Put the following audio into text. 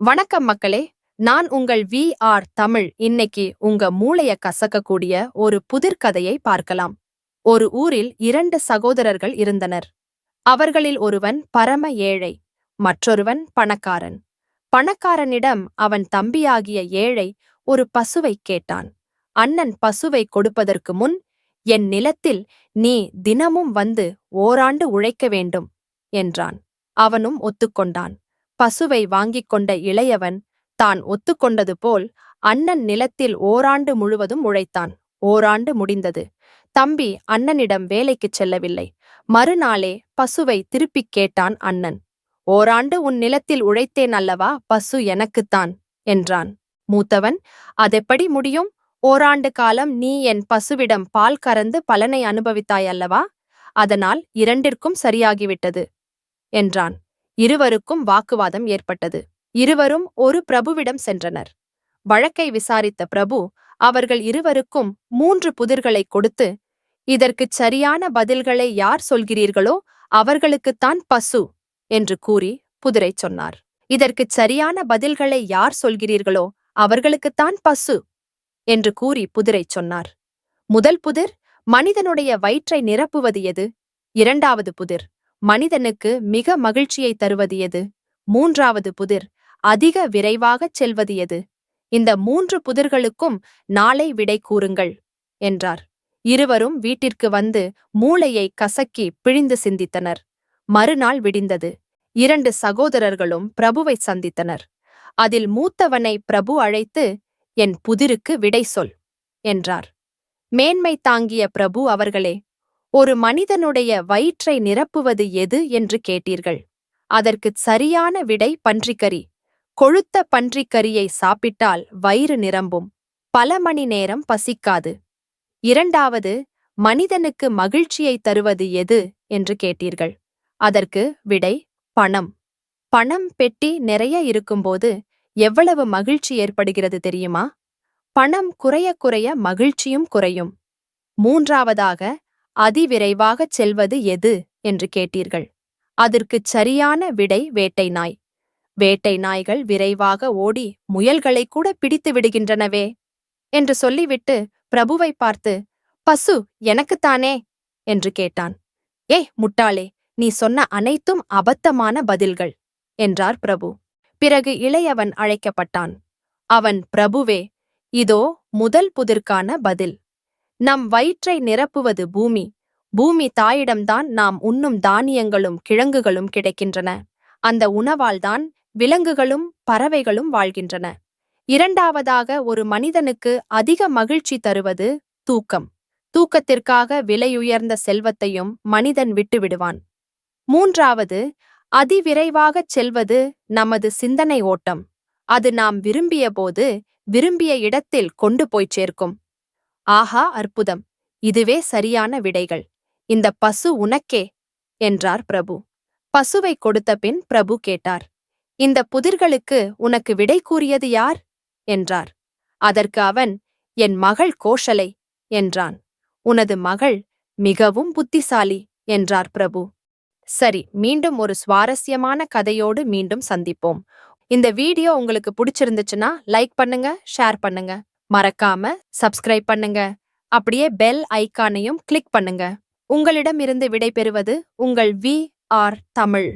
வணக்கம் மக்களே நான் உங்கள் வி. ஆர். தமிழ். இன்னைக்கு உங்க மூளைய கசக்கக்கூடிய ஒரு புதிர் கதையை பார்க்கலாம். ஒரு ஊரில் இரண்டு சகோதரர்கள் இருந்தனர். அவர்களில் ஒருவன் பரம ஏழை மற்றொருவன் பணக்காரன். பணக்காரனிடம் அவன் தம்பியாகிய ஏழை ஒரு பசுவைக் கேட்டான். அண்ணன் பசுவை கொடுப்பதற்கு முன் என் நிலத்தில் நீ தினமும் வந்து ஓராண்டு உழைக்க வேண்டும் என்றான். அவனும் ஒத்துக்கொண்டான். பசுவை வாங்கிக் கொண்ட இளையவன் தான் ஒத்துக்கொண்டது போல் அண்ணன் நிலத்தில் ஓராண்டு முழுவதும் உழைத்தான். ஓராண்டு முடிந்தது. தம்பி அண்ணனிடம் வேலைக்குச் செல்லவில்லை. மறுநாளே பசுவை திருப்பிக் கேட்டான் அண்ணன். ஓராண்டு உன் நிலத்தில் உழைத்தேன் அல்லவா? பசு எனக்குத்தான் என்றான். மூத்தவன் அதெப்படி முடியும்? ஓராண்டு காலம் நீ என் பசுவிடம் பால் கறந்து பலனை அனுபவித்தாய் அல்லவா? அதனால் இரண்டிற்கும் சரியாகிவிட்டது என்றான். இருவருக்கும் வாக்குவாதம் ஏற்பட்டது. இருவரும் ஒரு பிரபுவிடம் சென்றனர். வழக்கை விசாரித்த பிரபு அவர்கள் இருவருக்கும் மூன்று புதிர்களை கொடுத்து இதற்குச் சரியான பதில்களை யார் சொல்கிறீர்களோ அவர்களுக்குத்தான் பசு என்று கூறி புதிரை சொன்னார். இதற்குச் சரியான பதில்களை யார் சொல்கிறீர்களோ அவர்களுக்குத்தான் பசு என்று கூறி புதிரை சொன்னார். முதல் புதிர் மனிதனுடைய வயிற்றை நிரப்புவது எது? இரண்டாவது புதிர் மனிதனுக்கு மிக மகிழ்ச்சியை தருவது எது? மூன்றாவது புதிர் அதிக விரைவாகச் செல்வது எது? இந்த மூன்று புதிர்களுக்கும் நாளை விடை கூறுங்கள் என்றார். இருவரும் வீட்டிற்கு வந்து மூளையை கசக்கி பிழிந்து சிந்தித்தனர். மறுநாள் விடிந்தது. இரண்டு சகோதரர்களும் பிரபுவை சந்தித்தனர். அதில் மூத்தவனை பிரபு அழைத்து என் புதிருக்கு விடை சொல் என்றார். மேன்மை தாங்கிய பிரபு அவர்களே ஒரு மனிதனுடைய வயிற்றை நிரப்புவது எது என்று கேட்டீர்கள். அதற்குச் சரியான விடை பன்றிக்கறி. கொழுத்த பன்றிக்கறியை சாப்பிட்டால் வயிறு நிரம்பும். பல மணி நேரம் பசிக்காது. இரண்டாவது மனிதனுக்கு மகிழ்ச்சியை தருவது எது என்று கேட்டீர்கள். அதற்கு விடை பணம். பணம் பெட்டி நிறைய இருக்கும்போது எவ்வளவு மகிழ்ச்சி ஏற்படுகிறது தெரியுமா? பணம் குறைய குறைய மகிழ்ச்சியும் குறையும். மூன்றாவதாக அதிவிரைவாகச் செல்வது எது? என்று கேட்டீர்கள். அதற்குச் சரியான விடை வேட்டை நாய். வேட்டை நாய்கள் விரைவாக ஓடி முயல்களை கூட பிடித்து விடுகின்றனவே! என்று சொல்லிவிட்டு பிரபுவை பார்த்து பசு எனக்குத்தானே என்று கேட்டான். ஏ முட்டாளே நீ சொன்ன அனைத்தும் அபத்தமான பதில்கள் என்றார் பிரபு. பிறகு இளையவன் அழைக்கப்பட்டான். அவன் பிரபுவே இதோ முதல் புதிர்க்கான பதில். நம் வயிற்றை நிரப்புவது பூமி. பூமி தாயிடம்தான் நாம் உண்ணும் தானியங்களும் கிழங்குகளும் கிடைக்கின்றன. அந்த உணவால்தான் விலங்குகளும் பறவைகளும் வாழ்கின்றன. இரண்டாவதாக ஒரு மனிதனுக்கு அதிக மகிழ்ச்சி தருவது தூக்கம். தூக்கத்திற்காக விலையுயர்ந்த செல்வத்தையும் மனிதன் விட்டுவிடுவான். மூன்றாவது அதிவிரைவாகச் செல்வது நமது சிந்தனை ஓட்டம். அது நாம் விரும்பியபோது விரும்பிய இடத்தில் கொண்டு போய்ச் சேர்க்கும். ஆஹா அற்புதம். இதுவே சரியான விடைகள். இந்த பசு உனக்கே என்றார் பிரபு. பசுவை கொடுத்த பின் பிரபு கேட்டார் இந்த புதிர்களுக்கு உனக்கு விடை கூறியது யார்? என்றார். அதற்கு அவன் என் மகள் கோஷலை என்றான். உனது மகள் மிகவும் புத்திசாலி என்றார் பிரபு. சரி மீண்டும் ஒரு சுவாரஸ்யமான கதையோடு மீண்டும் சந்திப்போம். இந்த வீடியோ உங்களுக்கு பிடிச்சிருந்துச்சுன்னா லைக் பண்ணுங்க ஷேர் பண்ணுங்க. மறக்காம சப்ஸ்கிரைப் பண்ணுங்க. அப்படியே பெல் ஐக்கானையும் கிளிக் பண்ணுங்க. உங்களிடமிருந்து விடைபெறுவது உங்கள் வி ஆர் தமிழ்.